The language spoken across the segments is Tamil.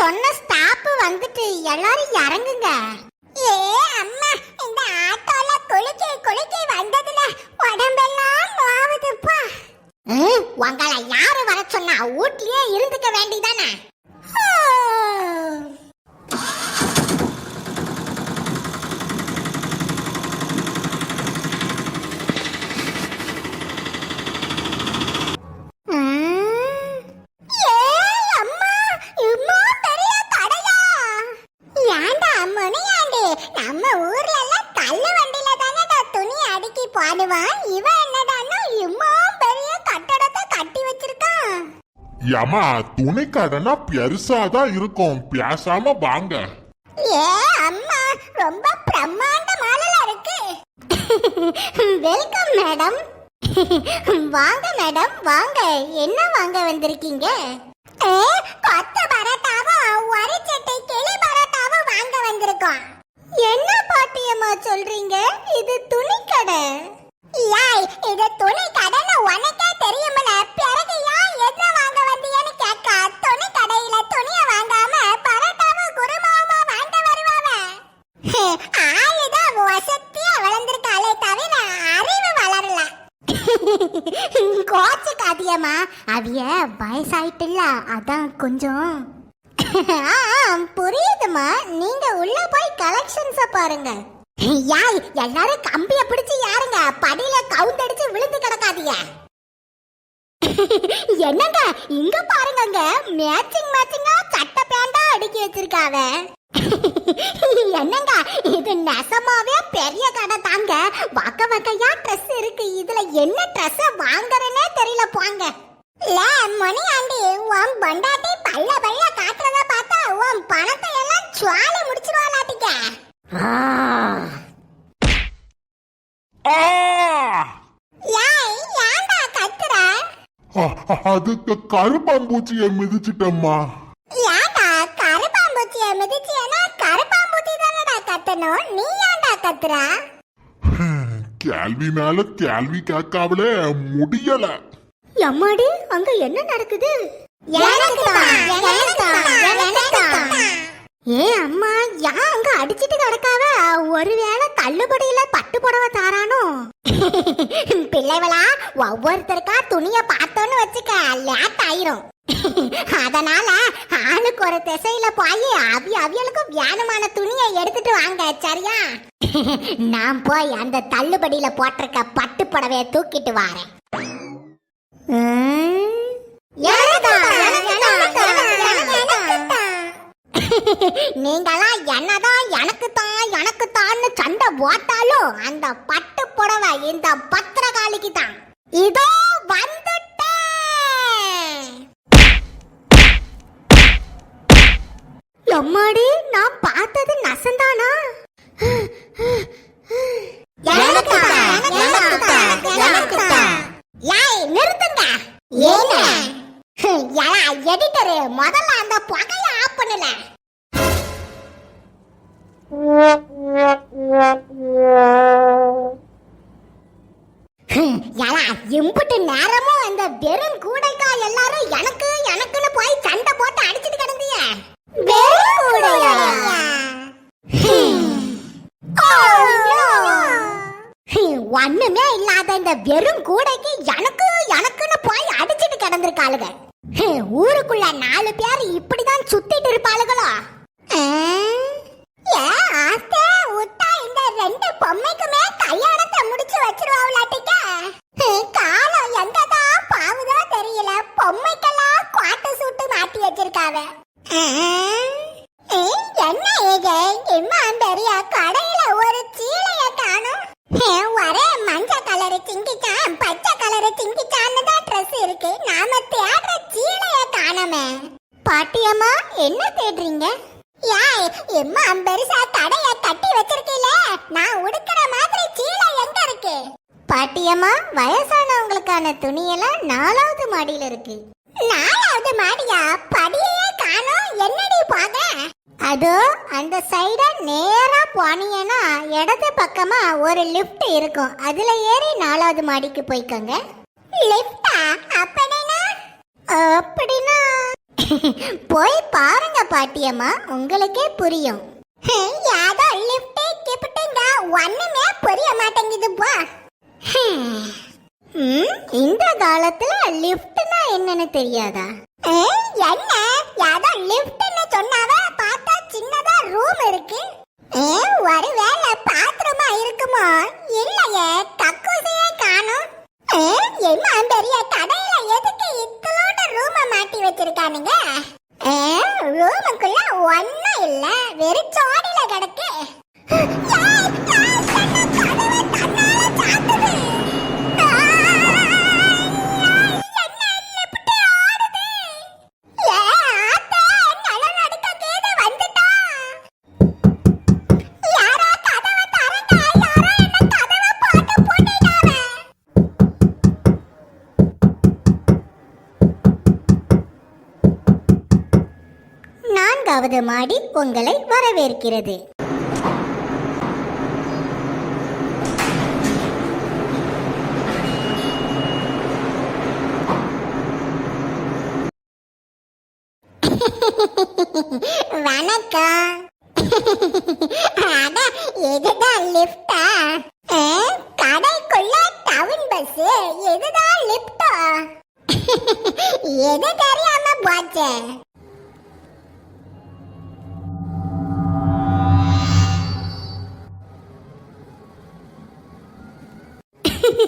சொன்ன ஸ்டாப் வந்துட்டு. எல்லாரும் இறங்குங்க. ஏ அம்மா இந்த ஆட்டோல குளிக்க குளிக்க வந்ததுல உடம்பெல்லாம் நோவுதுப்பா உங்களை யாரு வர சொன்னா வீட்லயே இருந்துக்க வேண்டியதானே? ஏமா துணி கடனா பெருசாதான் இருக்கும். பேசாம வாங்க. ஏ அம்மா ரொம்ப பிரம்மாண்டமால இருக்கு. Welcome madam. வாங்க மேடம் வாங்க. என்ன வாங்க வந்திருக்கீங்க? ஏ, பரோட்டாவும் ஒரு சட்டை கிளி பரோட்டாவும் வாங்க வந்திருக்கோம். என்ன பாட்டியம்மா சொல்றீங்க? இது துணிக்கடை. யாய் இது துணி வயசாயிட்டுல அதான் கொஞ்சம். ஆ, புரியுதுமா நீங்க உள்ள போய் கலெக்ஷன்ஸ பாருங்க. யாய் எல்லாரும் கம்பிய பிடிச்சு யாருங்க படியில கவுந்தடிச்சு விழுந்து கிடக்காதீங்க. என்னங்க இங்க பாருங்கங்க. மேட்சிங் மேட்சிங்கா சட்ட பேண்டா அடுக்கி வச்சிருக்காவ. என்னங்க இது நெசமாவே பெரிய கடை தாங்க. வக்க வக்கையா ட்ரெஸ் இருக்கு. இதுல என்ன ட்ரெஸ் வாங்குறேனே தெரியல போங்க. லே மணி ஆண்டி உன் பொண்டாட்டி பல்ல பல்ல காட்டுறத பார்த்தா உன் பணத்தை எல்லாம் சுவாலி முடிச்சிருவாளாட்டிக்க ஏன்டா கத்துற? அ- அதுக்கு கருப்பாம்பூச்சியை மிதிச்சிட்டம்மா. ஏன்டா கருப்பாம்பூச்சிய மிதிச்சியனா கருப்பாம்பூச்சி தானடா கத்தணும்? நீ ஏன்டா கத்துற? கேள்வி மேல கேள்வி கேட்காமலே முடியல. எம்மாடி அங்க என்ன நடக்குது? ஏ அம்மா யா அங்க அடிச்சிட்டு கிடக்காவ? ஒருவேளை தள்ளுபடியில பட்டு புடவை தாரானோ? பிள்ளைவளா ஒவ்வொருத்தருக்கா துணிய பார்த்தோன்னு வச்சுக்க லேட் ஆயிரும். அதனால ஆளுக்கு ஒரு திசையில போய் அவி அவியலுக்கு வியானமான துணியை எடுத்துட்டு வாங்க சரியா? நான் போய் அந்த தள்ளுபடியில போட்டிருக்க பட்டு புடவைய தூக்கிட்டு வாரேன். நீங்களாம் என்னதான் எனக்கு தான் எனக்கு தான்னு சண்டை போட்டாலும் அந்த பட்டு புடவை இந்த பத்திரகாளிக்கு தான் இதோ வந்துட்டேன். எம்மாடி நான் பார்த்தது நசந்தானா? எனக்கு எனக்கு என்ன தேடுறீங்க? யாய் எம்மா பெருசா தடைய கட்டி வச்சிருக்கீல? நான் உடுக்கிற மாதிரி சீலை எங்க இருக்கு? பாட்டியம்மா வயசானவங்களுக்கான துணியெல்லாம் நாலாவது மாடியில இருக்கு. நாலாவது மாடியா? படியே காணோம். என்னடி போக அதோ அந்த சைட நேரா போனீங்கன்னா இடது பக்கமா ஒரு லிஃப்ட் இருக்கும். அதுல ஏறி நாலாவது மாடிக்கு போய்க்கோங்க. லிஃப்டா? அப்படின்னா அப்படி போய் பாருங்க பாட்டியம்மா உங்களுக்கே புரியும். யாதோ லிஃப்டே கிப்ட்டுங்க ஒண்ணுமே புரிய மாட்டேங்குது பா. ம், இந்த காலத்துல லிஃப்ட்னா என்னன்னு தெரியாதா? என்ன? யாதோ லிஃப்ட்னு சொன்னாவே பார்த்தா சின்னதா ரூம் இருக்கு. ஒருவேளை பாத்ரூமா இருக்குமோ? மாட்டி ரூமுக்குள்ள ஒன்னும் இல்ல. வெறும் சோடில நான்காவது மாடி உங்களை வரவேற்கிறது. வணக்கம். அட இதுதான் லிஃப்டா கடைக்குள்ள டவுன் பஸ் இதுதான் லிஃப்டா எது தெரியாம போச்சு?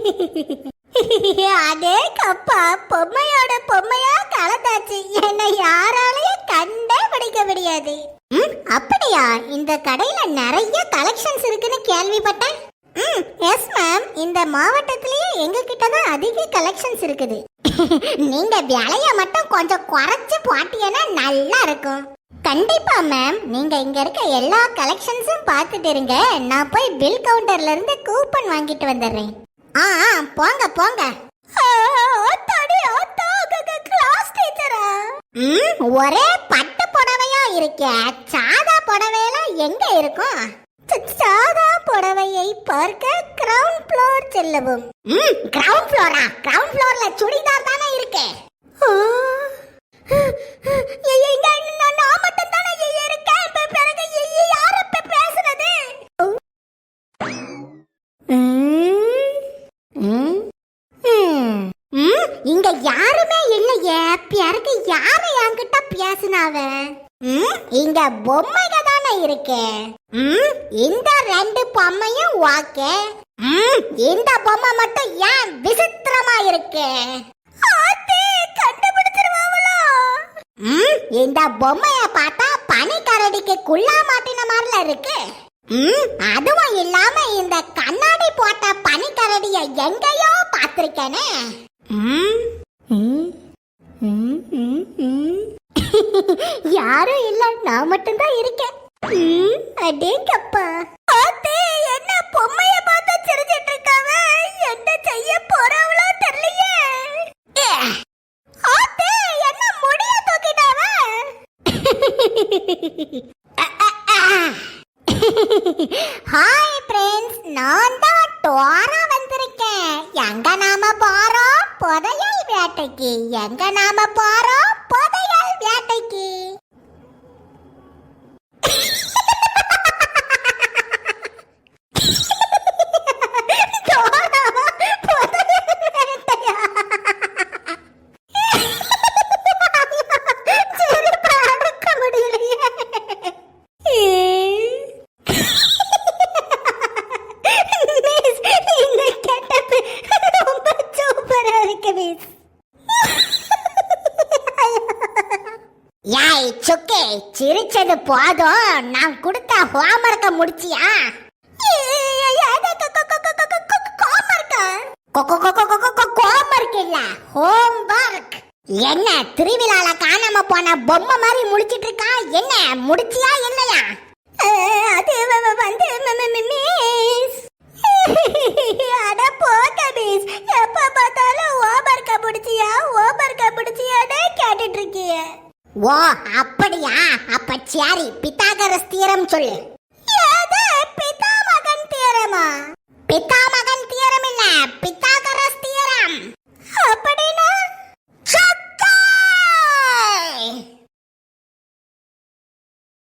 அதே கப்பா பொம்மையோட பொம்மையா கலந்தாச்சு. என்னை யாராலையும் கண்டே பிடிக்க முடியாது. ம், அப்படியா? இந்த கடையில நிறைய கலெக்ஷன்ஸ் இருக்குன்னு கேள்விப்பட்டேன். ம் எஸ் மேம் இந்த மாவட்டத்திலேயே எங்க கிட்ட தான் அதிக கலெக்ஷன்ஸ் இருக்குது. நீங்க விலைய மட்டும் கொஞ்சம் குறைச்சு போட்டீங்கன்னா நல்லா இருக்கும். கண்டிப்பா மேம் நீங்க இங்க இருக்க எல்லா கலெக்ஷன்ஸும் பார்த்துட்டு இருங்க. நான் போய் பில் கவுண்டர்ல இருந்து கூப்பன் வாங்கிட்டு வந்துடுறேன். ஆ போங்க போங்க. ஒரே பட்டு புடவையா இருக்கே. சாதா புடவையெல்லாம் எங்க இருக்கும் சாதா புடவையை பார்க்க கிரவுண்ட் ஃப்ளோர் செல்லவும். ம் கிரவுண்ட் ஃப்ளோரா கிரவுண்ட் ஃப்ளோர்ல சுடிதார் தானே இருக்கு. நான் இந்த ரெண்டு பொம்மையும் ஓகே. ம், இந்த பொம்மை மட்டும் ஏன் விசித்திரமா இருக்கு? ம், இந்த பொம்மைய பார்த்தா பனிக்கரடிக்கு குள்ளா மாட்டின மாதிரில இருக்கு. ம், அதுவும் இல்லாம இந்த கண்ணாடி போட்ட பனிக்கரடிய எங்கேயோ பார்த்திருக்கேனே. யாரும் இல்ல நான் மட்டும்தான் இருக்கேன். அடேங்கப்பா. ஆத்தே, என்ன பொம்மைய பார்த்து சிரிச்சிட்டு இருக்காவ என்ன செய்ய போறவளோ தெரியலையே. ஏ, ஆத்தே, என்ன முடிய தூக்கிட்டாவ? ஹாய் ஃப்ரெண்ட்ஸ் நான் தான் டோரா வந்திருக்கேன். எங்க நாம போறோம்? புதையல் வேட்டைக்கு. எங்க நாம போறோம் புதையல் வேட்டைக்கு டோரா, புதையல் வேட்டையா? சிரிப்பு அடக்க முடியலையே மிஸ், இந்த getup ரொம்ப சூப்பரா இருக்கு மிஸ். யாய் சுக்கே சிரிச்சது போதும் நான் கொடுத்த ஹோம்ஒர்க்க முடிச்சியா ஹோம்ஒர்க் இல்ல ஹோம்ஒர்க் என்ன திருவிழால காணாம போன பொம்மை மாதிரி முடிச்சிட்டு இருக்கா என்ன முடிச்சியா இல்லையா அது வந்து மிஸ் அட போக மிஸ் எப்ப பார்த்தாலும் ஓபர்க்க பிடிச்சியா ஓபர்க்க பிடிச்சியானே கேட்டு ஓ அப்படியா? அப்ப சாரி பித்தாகரஸ் தியரம் சொல்லு. ஏது பிதாமகன் தியரமா பிதாமகன் தியரம் இல்ல பித்தாகரஸ் தியரம் அப்படி